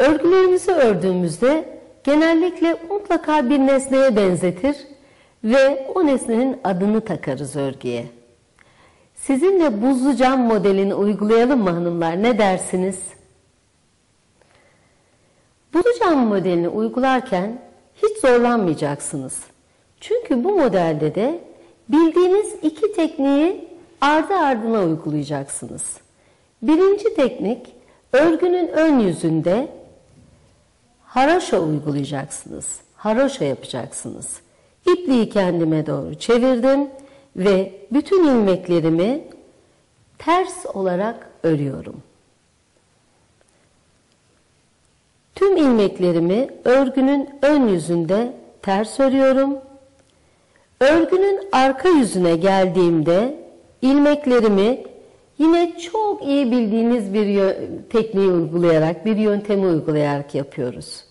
Örgülerimizi ördüğümüzde genellikle mutlaka bir nesneye benzetir ve o nesnenin adını takarız örgüye. Sizinle buzlu cam modelini uygulayalım mı hanımlar? Ne dersiniz? Buzlu cam modelini uygularken hiç zorlanmayacaksınız. Çünkü bu modelde de bildiğiniz iki tekniği ardı ardına uygulayacaksınız. Birinci teknik örgünün ön yüzünde haraşo uygulayacaksınız. Haroşa yapacaksınız. İpliği kendime doğru çevirdim ve bütün ilmeklerimi ters olarak örüyorum. Tüm ilmeklerimi örgünün ön yüzünde ters örüyorum. Örgünün arka yüzüne geldiğimde ilmeklerimi yine çok iyi bildiğiniz bir tekniği uygulayarak, bir yöntemi uygulayarak yapıyoruz.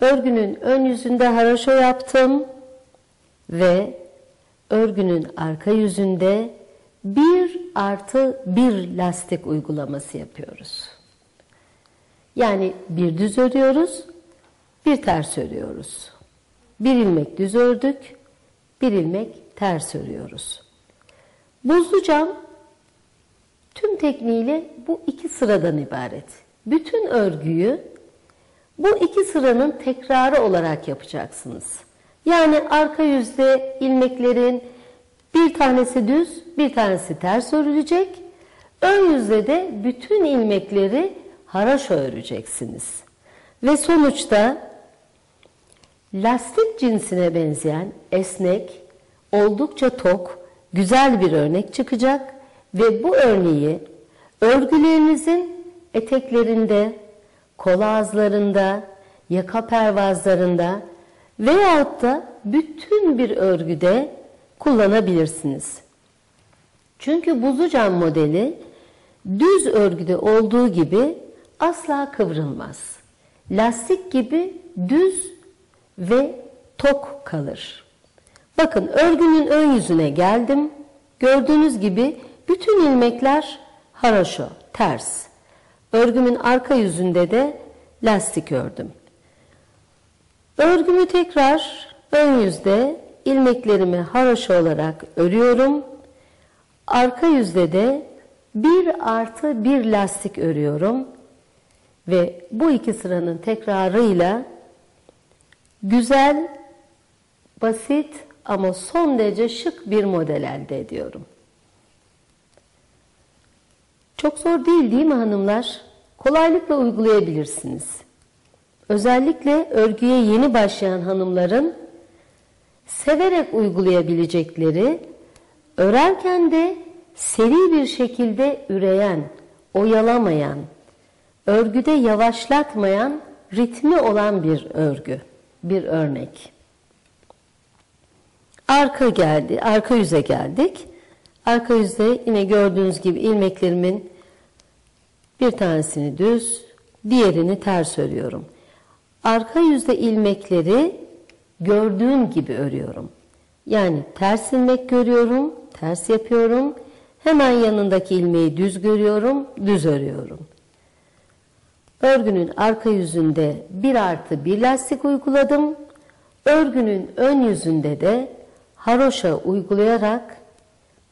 Örgünün ön yüzünde haraşo yaptım ve örgünün arka yüzünde bir artı bir lastik uygulaması yapıyoruz. Yani bir düz örüyoruz, bir ters örüyoruz. Bir ilmek düz ördük, bir ilmek ters örüyoruz. Buzlu cam tüm tekniğiyle bu iki sıradan ibaret. Bütün örgüyü bu iki sıranın tekrarı olarak yapacaksınız. Yani arka yüzde ilmeklerin bir tanesi düz, bir tanesi ters örülecek. Ön yüzde de bütün ilmekleri haraşo öreceksiniz. Ve sonuçta lastik cinsine benzeyen esnek, oldukça tok, güzel bir örnek çıkacak ve bu örneği örgülerinizin eteklerinde, kol ağızlarında, yaka pervazlarında veyahut da bütün bir örgüde kullanabilirsiniz. Çünkü buzucan modeli düz örgüde olduğu gibi asla kıvrılmaz. Lastik gibi düz ve tok kalır. Bakın örgünün ön yüzüne geldim. Gördüğünüz gibi bütün ilmekler haraşo, ters. Örgümün arka yüzünde de lastik ördüm. Örgümü tekrar ön yüzde ilmeklerimi haraşo olarak örüyorum. Arka yüzde de bir artı bir lastik örüyorum. Ve bu iki sıranın tekrarıyla güzel, basit ama son derece şık bir model elde ediyorum. Çok zor değil değil mi hanımlar? Kolaylıkla uygulayabilirsiniz. Özellikle örgüye yeni başlayan hanımların severek uygulayabilecekleri, örerken de seri bir şekilde üreyen, oyalamayan, örgüde yavaşlatmayan, ritmi olan bir örgü, bir örnek. Arka geldi, arka yüze geldik. Arka yüzde yine gördüğünüz gibi ilmeklerimin bir tanesini düz, diğerini ters örüyorum. Arka yüzde ilmekleri gördüğüm gibi örüyorum. Yani ters ilmek görüyorum, ters yapıyorum. Hemen yanındaki ilmeği düz görüyorum, düz örüyorum. Örgünün arka yüzünde bir artı bir lastik uyguladım. Örgünün ön yüzünde de haroşa uygulayarak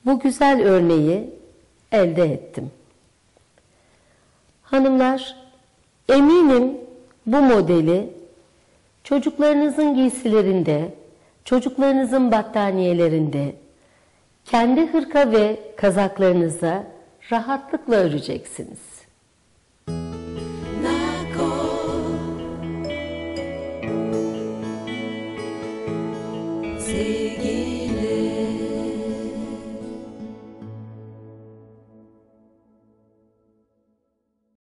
bu güzel örneği elde ettim. Hanımlar, eminim bu modeli çocuklarınızın giysilerinde, çocuklarınızın battaniyelerinde, kendi hırka ve kazaklarınıza rahatlıkla öreceksiniz. sevgiyle